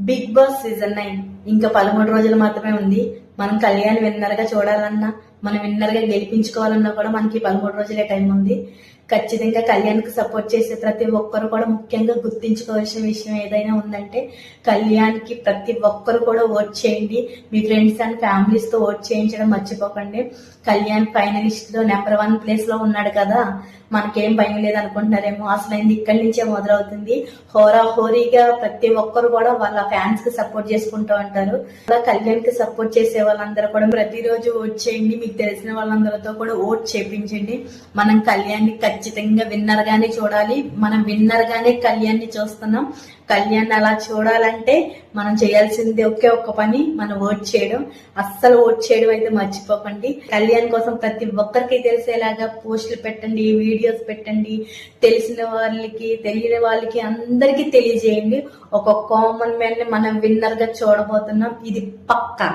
Big boss season nine. ఇంకా పదమూడు రోజులు మాత్రమే ఉంది. మనం కళ్యాణ్ విన్నర్గా చూడాలన్నా మనం విన్నర్గా గెలిపించుకోవాలన్నా కూడా మనకి పదమూడు రోజులే టైం ఉంది. ఖచ్చితంగా కళ్యాణ్కి సపోర్ట్ చేసే ప్రతి ఒక్కరు కూడా ముఖ్యంగా గుర్తించుకోవాల్సిన విషయం ఏదైనా ఉందంటే కళ్యాణ్కి ప్రతి ఒక్కరు కూడా ఓట్ చేయండి. మీ ఫ్రెండ్స్ అండ్ ఫ్యామిలీస్తో ఓట్ చేయించడం మర్చిపోకండి. కళ్యాణ్ ఫైనలిస్ట్లో నెంబర్ వన్ ప్లేస్లో ఉన్నాడు కదా. మనకేం భయం లేదు అనుకుంటున్నారేమో. అసలు అయింది ఇక్కడి నుంచే మొదలవుతుంది. హోరా హోరీగా ప్రతి ఒక్కరు కూడా వాళ్ళ ఫ్యాన్స్కి సపోర్ట్ చేసుకుంటూ ఉంటారు. అలా కళ్యాణ్కి సపోర్ట్ చేసే వాళ్ళందరూ కూడా ప్రతిరోజు ఓట్ చేయండి. మీకు తెలిసిన వాళ్ళందరితో కూడా ఓట్ చేపించండి. మనం కళ్యాణ్ని ఖచ్చితంగా విన్నర్ గానే చూడాలి. మనం విన్నర్ గానే చూస్తున్నాం. కళ్యాణ్ అలా చూడాలంటే మనం చేయాల్సింది ఒకే ఒక్క పని మనం ఓట్ చేయడం. అస్సలు ఓట్ చేయడం అయితే మర్చిపోకండి. కళ్యాణ్ కోసం ప్రతి ఒక్కరికి తెలిసేలాగా పోస్టులు పెట్టండి వీడియోస్ పెట్టండి. తెలిసిన వాళ్ళకి తెలియని వాళ్ళకి అందరికీ తెలియజేయండి. ఒక కామన్ మ్యాన్ని మనం విన్నర్గా చూడబోతున్నాం. ఇది పక్కా.